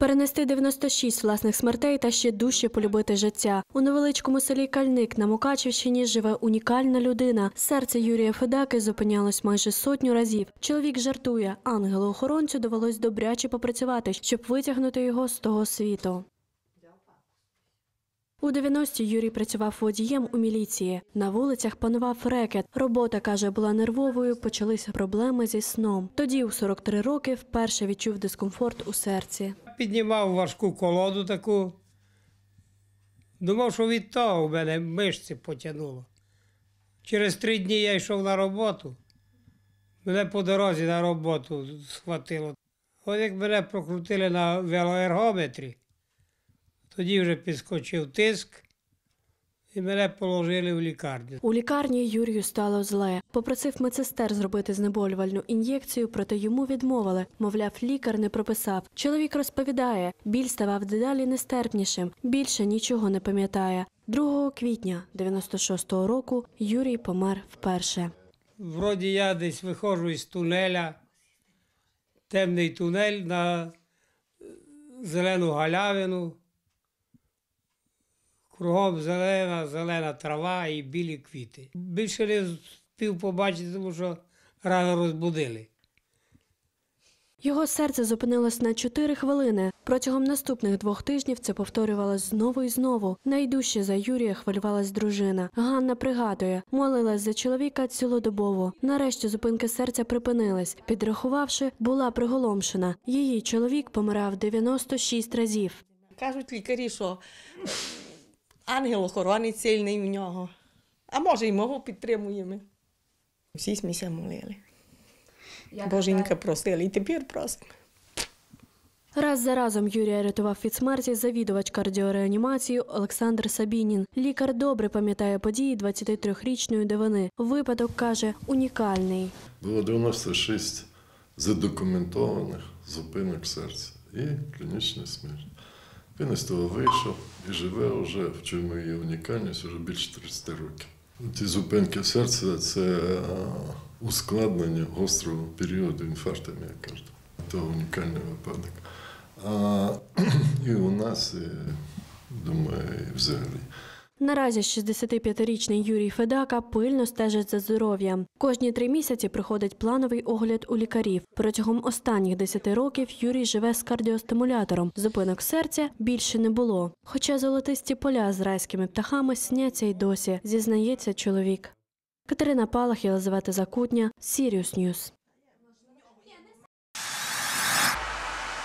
Перенести 96 власних смертей та ще дужче полюбити життя. У невеличкому селі Кальник на Мукачівщині живе унікальна людина. Серце Юрія Федаки зупинялось майже сотню разів. Чоловік жартує, ангелу-охоронцю довелось добряче попрацювати, щоб витягнути його з того світу. У 90-ті Юрій працював водієм у міліції. На вулицях панував рекет. Робота, каже, була нервовою, почалися проблеми зі сном. Тоді, у 43 роки, вперше відчув дискомфорт у серці. Піднімав важку колоду таку. Думав, що від того в мене мишці потягнуло. Через три дні я йшов на роботу. Мене по дорозі на роботу схватило. От як мене прокрутили на велоергометрі, тоді вже підскочив тиск і мене положили в лікарню. У лікарні Юрію стало зле. Попросив медсестер зробити знеболювальну ін'єкцію, проте йому відмовили. Мовляв, лікар не прописав. Чоловік розповідає, біль ставав дедалі нестерпнішим. Більше нічого не пам'ятає. 2 квітня 96-го року Юрій помер вперше. Вроді я десь виходжу із тунеля, темний тунель на е, зелену галявину. Кругом зелена, зелена трава і білі квіти. Більше не встиг побачити, тому що рано розбудили. Його серце зупинилось на 4 хвилини. Протягом наступних двох тижнів це повторювалось знову і знову. Найдужче за Юрія хвилювалась дружина. Ганна пригадує, молилась за чоловіка цілодобово. Нарешті зупинки серця припинились. Підрахувавши, була приголомшена. Її чоловік помирав 96 разів. Кажуть лікарі, що ангел охоронець сильний в нього. А може, і мого підтримуємо. Всі сміся молили. Боженька просили, і тепер просимо. Раз за разом Юрія рятував від смерті завідувач кардіореанімації Олександр Сабінін. Лікар добре пам'ятає події 23-річної дивини. Випадок каже унікальний. Було 96 задокументованих зупинок серця і клінічна смерть. Він із того вийшов і живе вже, в чому є унікальність, вже більше 30 років. Ті зупинки серця це ускладнення гострого періоду інфаркту міокарду. Це унікальний випадок. А, і у нас, і, думаю, і взагалі. Наразі 65-річний Юрій Федака пильно стежить за здоров'ям. Кожні три місяці приходить плановий огляд у лікарів. Протягом останніх 10 років Юрій живе з кардіостимулятором. Зупинок серця більше не було. Хоча золотисті поля з райськими птахами сняться й досі, зізнається чоловік. Катерина Палах, Єлизавета Закутня, Сіріус Ньюс.